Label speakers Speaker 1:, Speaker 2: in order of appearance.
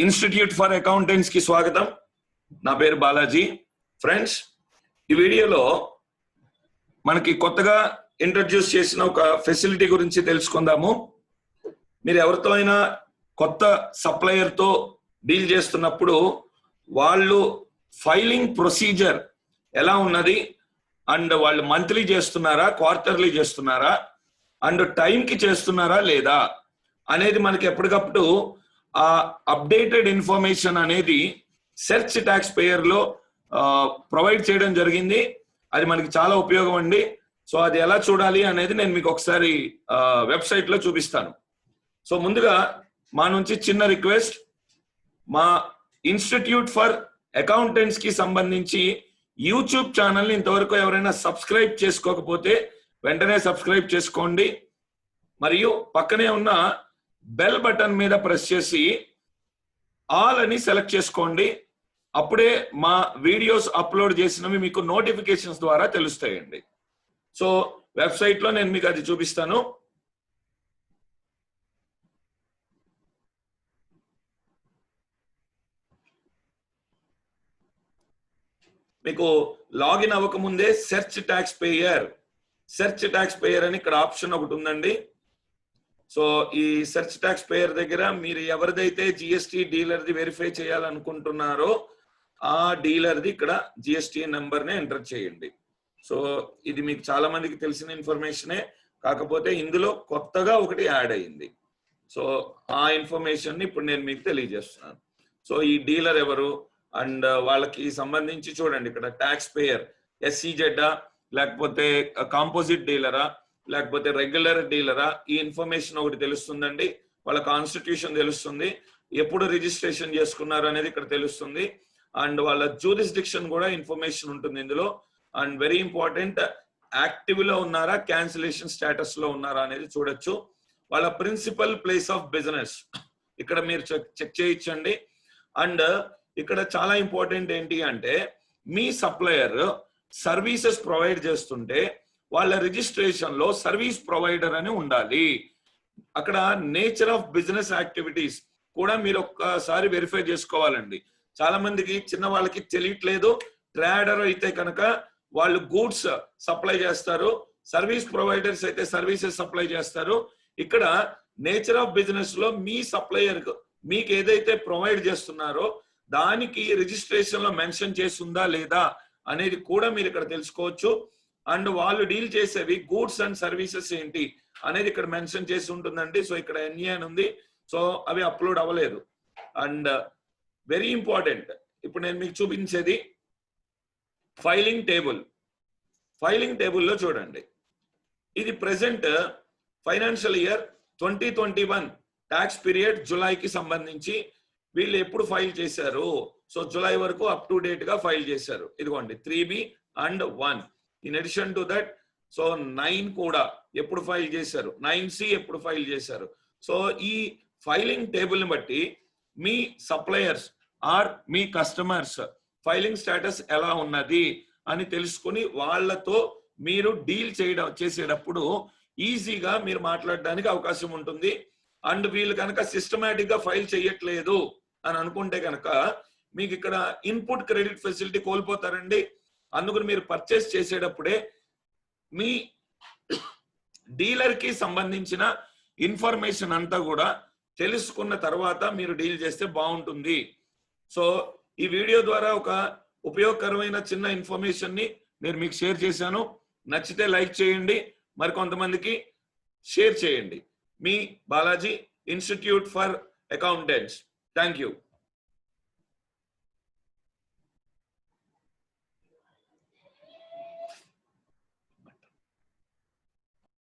Speaker 1: Institute for అకౌంటెంట్స్కి స్వాగతం. నా పేరు బాలాజీ. ఫ్రెండ్స్ ఈ వీడియోలో మనకి కొత్తగా ఇంట్రడ్యూస్ చేసిన ఒక ఫెసిలిటీ గురించి తెలుసుకుందాము. మీరు ఎవరితో అయినా కొత్త సప్లయర్తో డీల్ చేస్తున్నప్పుడు వాళ్ళు ఫైలింగ్ ప్రొసీజర్ ఎలా ఉన్నది? అండ్ వాళ్ళు మంత్లీ చేస్తున్నారా? క్వార్టర్లీ చేస్తున్నారా? అండ్ టైంకి చేస్తున్నారా లేదా? అనేది మనకి ఎప్పటికప్పుడు ఆ అప్డేటెడ్ ఇన్ఫర్మేషన్ అనేది సెర్చ్ ట్యాక్స్ పేయర్లో ప్రొవైడ్ చేయడం జరిగింది. అది మనకి చాలా ఉపయోగం అండి. సో అది ఎలా చూడాలి అనేది నేను మీకు ఒకసారి వెబ్సైట్లో చూపిస్తాను. సో ముందుగా మా నుంచి చిన్న రిక్వెస్ట్. మా ఇన్స్టిట్యూట్ ఫర్ అకౌంటెంట్స్కి సంబంధించి యూట్యూబ్ ఛానల్ ఇంతవరకు ఎవరైనా సబ్స్క్రైబ్ చేసుకోకపోతే వెంటనే సబ్స్క్రైబ్ చేసుకోండి. మరియు పక్కనే ఉన్న బెల్ బటన్ మీద ప్రెస్ చేసి ఆల్ అని సెలెక్ట్ చేసుకోండి. అప్పుడే మా వీడియోస్ అప్లోడ్ చేసినవి మీకు నోటిఫికేషన్స్ ద్వారా తెలుస్తాయండి. సో వెబ్సైట్లో నేను మీకు అది చూపిస్తాను. మీకు లాగిన్ అవ్వకముందే search tax payer search tax payer అని ఇక్కడ ఆప్షన్ ఒకటి ఉందండి. సో ఈ సెర్చ్ ట్యాక్స్ పేయర్ దగ్గర మీరు ఎవరిదైతే జిఎస్టి డీలర్ది వెరిఫై చేయాలనుకుంటున్నారో ఆ డీలర్ది ఇక్కడ జిఎస్టి నెంబర్నే ఎంటర్ చేయండి. సో ఇది మీకు చాలా మందికి తెలిసిన ఇన్ఫర్మేషనే. కాకపోతే ఇందులో కొత్తగా ఒకటి యాడ్ అయింది. సో ఆ ఇన్ఫర్మేషన్ని ఇప్పుడు నేను మీకు తెలియజేస్తున్నాను. సో ఈ డీలర్ ఎవరు? అండ్ వాళ్ళకి సంబంధించి చూడండి ఇక్కడ ట్యాక్స్ పేయర్ ఎస్సీజెడ్డా లేకపోతే కాంపోజిట్ డీలరా? లేకపోతే రెగ్యులర్ డీలరా ఈ ఇన్ఫర్మేషన్ ఒకటి తెలుస్తుందండి. వాళ్ళ కాన్స్టిట్యూషన్ తెలుస్తుంది. ఎప్పుడు రిజిస్ట్రేషన్ చేసుకున్నారు అనేది ఇక్కడ తెలుస్తుంది. అండ్ వాళ్ళ జూరిస్డిక్షన్ కూడా ఇన్ఫర్మేషన్ ఉంటుంది ఇందులో. అండ్ వెరీ ఇంపార్టెంట్ యాక్టివ్లో ఉన్నారా క్యాన్సిలేషన్ స్టేటస్లో ఉన్నారా అనేది చూడొచ్చు. వాళ్ళ ప్రిన్సిపల్ ప్లేస్ ఆఫ్ బిజినెస్ ఇక్కడ మీరు చెక్ చేయించండి. అండ్ ఇక్కడ చాలా ఇంపార్టెంట్ ఏంటి అంటే మీ సప్లయర్ సర్వీసెస్ ప్రొవైడ్ చేస్తుంటే వాళ్ళ రిజిస్ట్రేషన్లో సర్వీస్ ప్రొవైడర్ అని ఉండాలి. అక్కడ నేచర్ ఆఫ్ బిజినెస్ యాక్టివిటీస్ కూడా మీరు ఒక్కసారి వెరిఫై చేసుకోవాలండి. చాలా మందికి చిన్న వాళ్ళకి తెలియట్లేదు. ట్రేడర్ అయితే కనుక వాళ్ళు గూడ్స్ సప్లై చేస్తారు. సర్వీస్ ప్రొవైడర్స్ అయితే సర్వీసెస్ సప్లై చేస్తారు. ఇక్కడ నేచర్ ఆఫ్ బిజినెస్లో మీ సప్లయర్ మీకు ఏదైతే ప్రొవైడ్ చేస్తున్నారో దానికి రిజిస్ట్రేషన్లో మెన్షన్ చేస్తుందా లేదా అనేది కూడా మీరు ఇక్కడ తెలుసుకోవచ్చు. అండ్ వాళ్ళు డీల్ చేసేవి గూడ్స్ అండ్ సర్వీసెస్ ఏంటి అనేది ఇక్కడ మెన్షన్ చేసి ఉంటుందండి. సో ఇక్కడ ఎన్ఏ అని ఉంది. సో అవి అప్లోడ్ అవ్వలేదు. అండ్ వెరీ ఇంపార్టెంట్ ఇప్పుడు నేను మీకు చూపించేది ఫైలింగ్ టేబుల్. ఫైలింగ్ టేబుల్లో చూడండి. ఇది present financial year twenty twenty one tax period జులైకి సంబంధించి. వీళ్ళు ఎప్పుడు ఫైల్ చేశారు? సో జులై వరకు అప్ టు డేట్గా ఫైల్ చేశారు. ఇదిగోండి three B and one. In addition to that so nine కూడా ఎప్పుడు ఫైల్ చేశారు? నైన్ సి ఎప్పుడు ఫైల్ చేశారు? సో ఈ ఫైలింగ్ టేబుల్ని బట్టి మీ సప్లయర్స్ ఆర్ మీ కస్టమర్స్ ఫైలింగ్ స్టేటస్ ఎలా ఉన్నది అని తెలుసుకుని వాళ్ళతో మీరు డీల్ చేయడం చేసేటప్పుడు ఈజీగా మీరు మాట్లాడడానికి అవకాశం ఉంటుంది. అండ్ వీళ్ళు కనుక సిస్టమేటిక్గా ఫైల్ చేయట్లేదు అని అనుకుంటే కనుక మీకు ఇక్కడ ఇన్పుట్ క్రెడిట్ ఫెసిలిటీ కోల్పోతారండి. అందుకని మీరు పర్చేస్ చేసేటప్పుడే మీ డీలర్కి సంబంధించిన ఇన్ఫర్మేషన్ అంతా కూడా తెలుసుకున్న తర్వాత మీరు డీల్ చేస్తే బాగుంటుంది. సో ఈ వీడియో ద్వారా ఒక ఉపయోగకరమైన చిన్న ఇన్ఫర్మేషన్ని నేను మీకు షేర్ చేశాను. నచ్చితే లైక్ చేయండి. మరి కొంతమందికి షేర్ చేయండి. మీ Balaji institute for accountants. Thank you